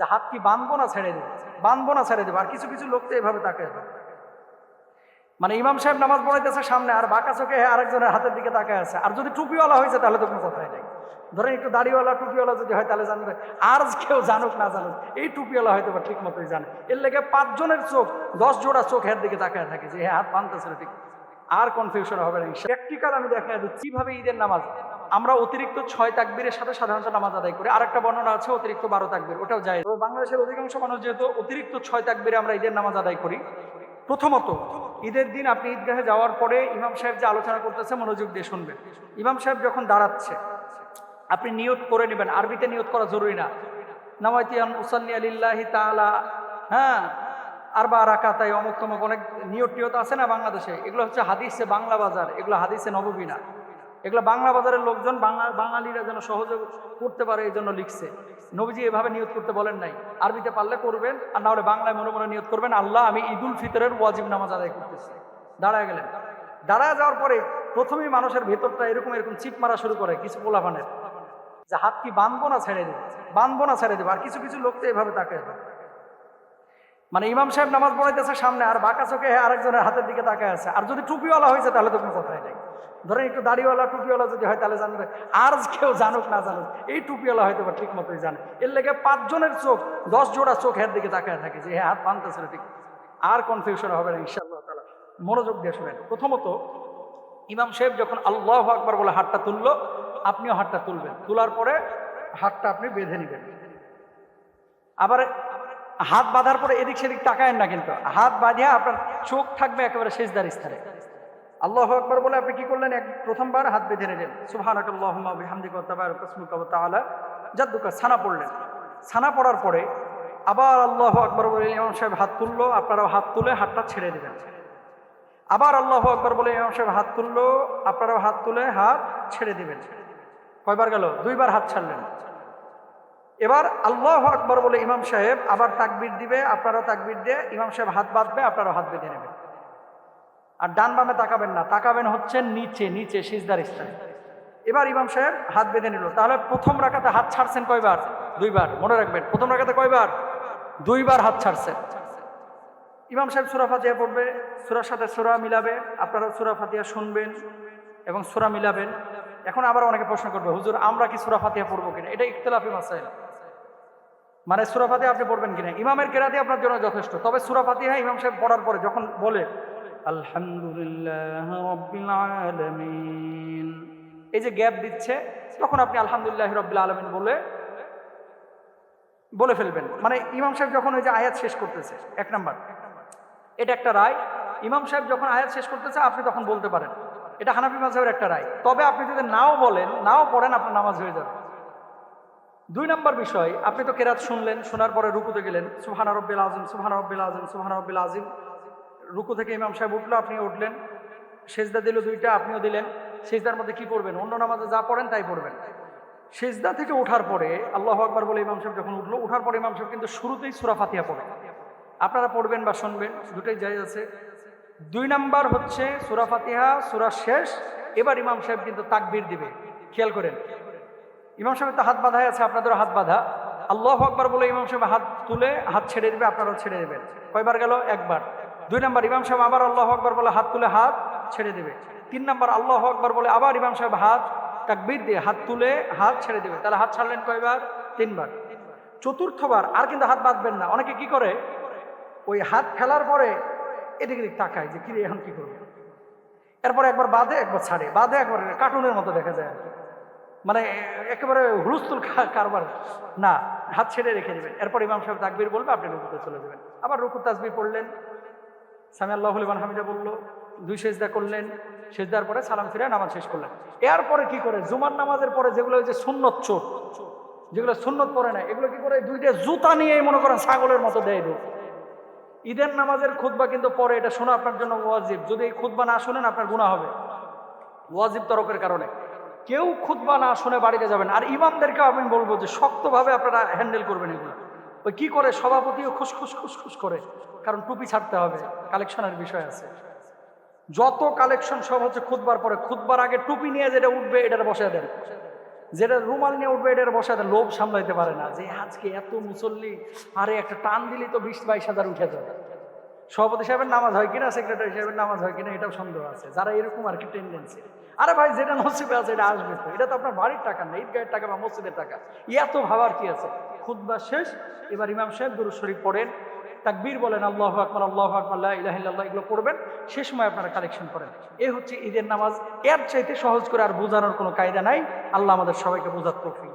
যে হাত কি বাঁধবো না ছেড়ে দেবো? বাঁধবো না ছেড়ে দেবো। আর কিছু কিছু লোক তো এভাবে থাকে। মানে ইমাম সাহেব নামাজ পড়াইতেছে সামনে, আর বাঁকা চোখে আরেকজনের হাতের দিকে তাকায় আছে। আর যদি টুপিওয়ালা হয়েছে, তাহলে তো কোনো কথাই নেই। ধরেন একটু দাড়িওয়ালা, টুপিওয়ালা যদি হয়, তাহলে জানবে। আর কেউ জানুক, না জানুক, এই টুপিওয়ালা হয়তো বা ঠিক মতোই জানে। এর লেগে পাঁচজনের চোখ, দশ জোড়া চোখ এর দিকে তাকায় থাকে যে হ্যাঁ হাত বানতেছে ঠিক। আর কনফিউশন হবে না প্র্যাকটিক্যাল আমি দেখা দিচ্ছি। কীভাবে ঈদের নামাজ? আমরা অতিরিক্ত ছয় তাকবীরের সাথে সাধারণত নামাজ আদায় করি। আর একটা বর্ণনা আছে, অতিরিক্ত বারো তাকবীর, ওটাও যায় তবে বাংলাদেশের অধিকাংশ মানুষ যেহেতু অতিরিক্ত ছয় তাকবীরে আমরা ঈদের নামাজ আদায় করি, প্রথমত ঈদের দিন আপনি ঈদগাহে যাওয়ার পরে ইমাম সাহেব যে আলোচনা করতেছে, মনোযোগ দিয়ে শুনবেন। ইমাম সাহেব যখন দাঁড়াচ্ছে, আপনি নিয়ত করে নেবেন। আরবিতে নিয়ত করা জরুরি না। নামাইতিয়ান উসাল্লি আলিল্লাহি তাআলা হ্যাঁ আর বা রাকাতাই, অমুক তমুক, অনেক নিয়ত টিয়ত আছে না বাংলাদেশে? এগুলো হচ্ছে হাদিসে বাংলা বাজার, এগুলো হাদিসে নববী না। এগুলো বাংলা বাজারের লোকজন, বাংলা, বাঙালিরা যেন সহজে করতে পারে এই জন্য লিখছে। নবীজি এভাবে নিয়ত করতে বলেন নাই। আরবিতে পারলে করবেন, আর না হলে বাংলায় মনে মনে নিয়ত করবেন, আল্লাহ, আমি ঈদুল ফিতরের ওয়াজিব নামাজ আদায় করতেছি। দাঁড়ায় গেলেন। দাঁড়ায় যাওয়ার পরে প্রথমেই মানুষের ভেতরটা এরকম এরকম চিপ মারা শুরু করে, কিছু পোলাপানের। যে হাত কি বাঁধবো না ছেড়ে দেবো? বাঁধবো না ছেড়ে দেবো? আর কিছু কিছু লোক তো এভাবে থাকে। মানে ইমাম সাহেব নামাজ পড়াইতেছে সামনে, আর বাঁকা চোখে আরেকজনের হাতের দিকে তাকায় আছে। আর যদি টুপিওয়ালা হয়েছে, তাহলে তো কোনো কথাই নেই। ধরেন একটু দাড়িওয়ালা, টুপিওয়ালা যদি হয়, তাহলে জানবে। আর কেউ জানুক, না জানুক, এই টুপিওয়ালা হয়তো বা ঠিক মতোই জানে। এর লেগে পাঁচজনের চোখ, দশ জোড়া চোখ এর দিকে তাকায় থাকে যে হ্যাঁ হাত বানতেছে না ঠিক। আর কনফিউশন হবে না, ইনশাআল্লাহ তালা মনোযোগ দিয়ে শুনেন। প্রথমত, ইমাম সাহেব যখন আল্লাহ আকবার বলে হাতটা তুললো, আপনিও হাতটা তুলবেন। তোলার পরে হাতটা আপনি বেঁধে নেবেন। আবার হাত বাঁধার পরে এদিক সেদিক তাকায়েন না কিন্তু। হাত বাঁধিয়া আপনার চোখ থাকবে একেবারে শেষদার স্থানে। আল্লাহ আকবর বলে আপনি কি করলেন? এক, প্রথমবার হাত বেঁধে নিলেন। তাআলা জাদ্দুকা ছানা পড়লেন। ছানা পড়ার পরে আবার আল্লাহ আকবর বলে ইমাম সাহেব হাত তুললো, আপনারাও হাত তুলে হাতটা ছেড়ে দিবেন আবার আল্লাহ আকবর বলে ইমাম সাহেব হাত তুললো, আপনারাও হাত তুলে হাত ছেড়ে দিবেন। কয়বার গেল? দুইবার হাত ছাড়লেন। এবার আল্লাহ আকবর বলে ইমাম সাহেব আবার তাকবির দিবে আপনারাও তাকবির দিয়ে ইমাম সাহেব হাত বাঁধবে, আপনারাও হাত বেঁধে নেবেন। আর ডান বামে তাকাবেন না, তাকাবেন হচ্ছে নিচে নিচে, সিজদার স্থানে। এবার ইমাম সাহেব হাত বেঁধে নিল। তাহলে প্রথম রাখাতে হাত ছাড়ছেন কয়বার? দুইবার। মনে রাখবেন, প্রথম রাখাতে কয়বার? দুইবার হাত ছাড়ছেন। ইমাম সাহেব সুরা ফাতিয়া পড়বে, সুরার সাথে সুরা মিলাবে আপনারা সুরা ফাতিয়া শুনবেন এবং সুরা মিলাবেন। এখন আবার অনেকে প্রশ্ন করবে, হুজুর, আমরা কি সুরা ফাতিয়া পড়ব কিনা? এটা ইখতলাফি মাসাইল। মানে সুরা ফাতিহা আপনি পড়বেন কিনা? ইমামের কেরাতি আপনার জন্য যথেষ্ট। তবে সুরা ফাতিহা ইমাম সাহেব পড়ার পরে যখন বলে আলহামদুলিল্লাহ রব্বিল আলামিন। এই যে গ্যাপ দিচ্ছে, তখন আপনি আলহামদুলিল্লাহ রব্বিল আলামিন বলে বলে ফেলবেন। মানে ইমাম সাহেব যখন ওই যে আয়াত শেষ করতেছে, এক নাম্বার। এটা একটা রায়। ইমাম সাহেব যখন আয়াত শেষ করতেছে, আপনি তখন বলতে পারেন। এটা হানাফি মাঝহের একটা রায়। তবে আপনি যদি নাও বলেন, নাও পড়েন, আপনার নামাজ হয়ে যাবে। দুই নম্বর বিষয়, আপনি তো কেরাত শুনলেন, শোনার পরে রুকুতে গেলেন সুহানা রব্বিল আজম সুহানা রব্বিল আজম সুহানা রব্বিল আজিম রুকু থেকে ইমাম সাহেব উঠল, আপনি উঠলেন। সেজদা দিল দুইটা, আপনিও দিলেন। সেজদার মধ্যে কি পড়বেন? অন্য নামাজে যা পড়েন তাই পড়বেন। সেজদা থেকে ওঠার পরে, আল্লাহ আকবর বলে ইমাম সাহেব যখন উঠল, উঠার পরে ইমাম সাহেব কিন্তু শুরুতেই সুরা ফাতিহা পড়ে। আপনারা পড়বেন বা শুনবেন, দুটোই যাই আছে। দুই নাম্বার হচ্ছে সুরা ফাতিহা, সুরা শেষ। এবার ইমাম সাহেব কিন্তু তাকবির দিবে। খেয়াল করেন। ইমাম সাহেব তো হাত বাঁধাই আছে, আপনাদেরও হাত বাঁধা। আল্লাহ আকবর বলে ইমাম সাহেব হাত তুলে, হাত ছেড়ে দেবে, আপনারাও ছেড়ে দেবেন। কয়বার গেল? একবার। দুই নম্বর ইমাম সাহেব আবার আল্লাহ আকবর বলে হাত তুলে হাত ছেড়ে দেবে। তিন নম্বর আল্লাহ আকবর বলে আবার ইমাম সাহেব হাত তাকবির দিয়ে হাত তুলে হাত ছেড়ে দেবে। তাহলে হাত ছাড়লেন কয়বার? তিনবার। চতুর্থবার আর কিন্তু হাত বাঁধবেন না। অনেকে কি করে? ওই হাত ফেলার পরে এদিকে এদিক তাকায় যে, কিরে, এখন কি করবে? এরপরে একবার বাঁধে, একবার ছাড়ে। বাঁধে একবার কার্টুনের মতো দেখা যায় কি। মানে একেবারে হুলস্থুল কারবার। না, হাত ছেড়ে রেখে দেবেন। এরপর ইমাম সাহেব তাকবির বলবে, আপনি রুকুতে চলে যাবেন। আবার রুকু তাসবির পড়লেন। সামি আল্লাহ আলিমান হামিদা বলল, দুই সেজদা করলেন, সেজদার পরে সালাম ফিরে নামাজ শেষ করলেন। এরপরে কি করে? জুমার নামাজের পরে যেগুলো যে সুন্নত চোট যেগুলো সুন্নত পরে না এগুলো কি করে? দুইটা জুতা নিয়ে মনে করেন ছাগলের মতো দেয় দৌড় ঈদের নামাজের খুতবা কিন্তু পরে, এটা শোনা আপনার জন্য ওয়াজিব। যদি এই খুতবা না শুনেন, আপনার গুণা হবে। ওয়াজিব তরকের কারণে। কেউ খুতবা না শুনে বাড়িতে যাবেন আর ইমামদেরকে আমি বলব যে শক্তভাবে আপনারা হ্যান্ডেল করবেন এগুলো। ওই কি করে? সভাপতিও খুসখুস খুসখুস করে। কারণ টুপি ছাড়তে হবে, কালেকশনের বিষয় আছে। যত কালেকশন সব হচ্ছে খুতবার পরে খুতবার আগে টুপি নিয়ে যেটা উঠবে, এটার বসে দেন। যেটা রুমাল নিয়ে উঠবে, এটার বসাতে লোভ সামলাইতে পারে না। যে আজকে এত মুসল্লি, আরে একটা টান দিলি তো বিশ, বাইশ হাজার উঠে যাবে সভাপতি সাহেবের নামাজ হয় কিনা, সেক্রেটারি সাহেবের নামাজ হয় কিনা, এটাও সন্দেহ আছে। যারা এরকম আর কি টেন্ডেন্সি আরে ভাই, যেটা নসিবে আছে, এটা আসবে তো। এটা তো আপনার বাড়ির টাকা না, ঈদগাহের টাকা বা মসজিদের টাকা। এত ভাবার কি আছে? খুদ্া শেষ। এবার ইমাম সাহেব গুরু শরীফ পড়েন। তাকবীর বলেন, আল্লাহ আকবর আল্লাহ আকবর ইলাহ ইল্লাল্লাহ এগুলো পড়বেন। সে সময় আপনারা কালেকশন করেন। এ হচ্ছে ঈদের নামাজ। এর চাইতে সহজ করে আর বোঝানোর কোনো কায়দা নাই। আল্লাহ আমাদের সবাইকে বোঝার তৌফিক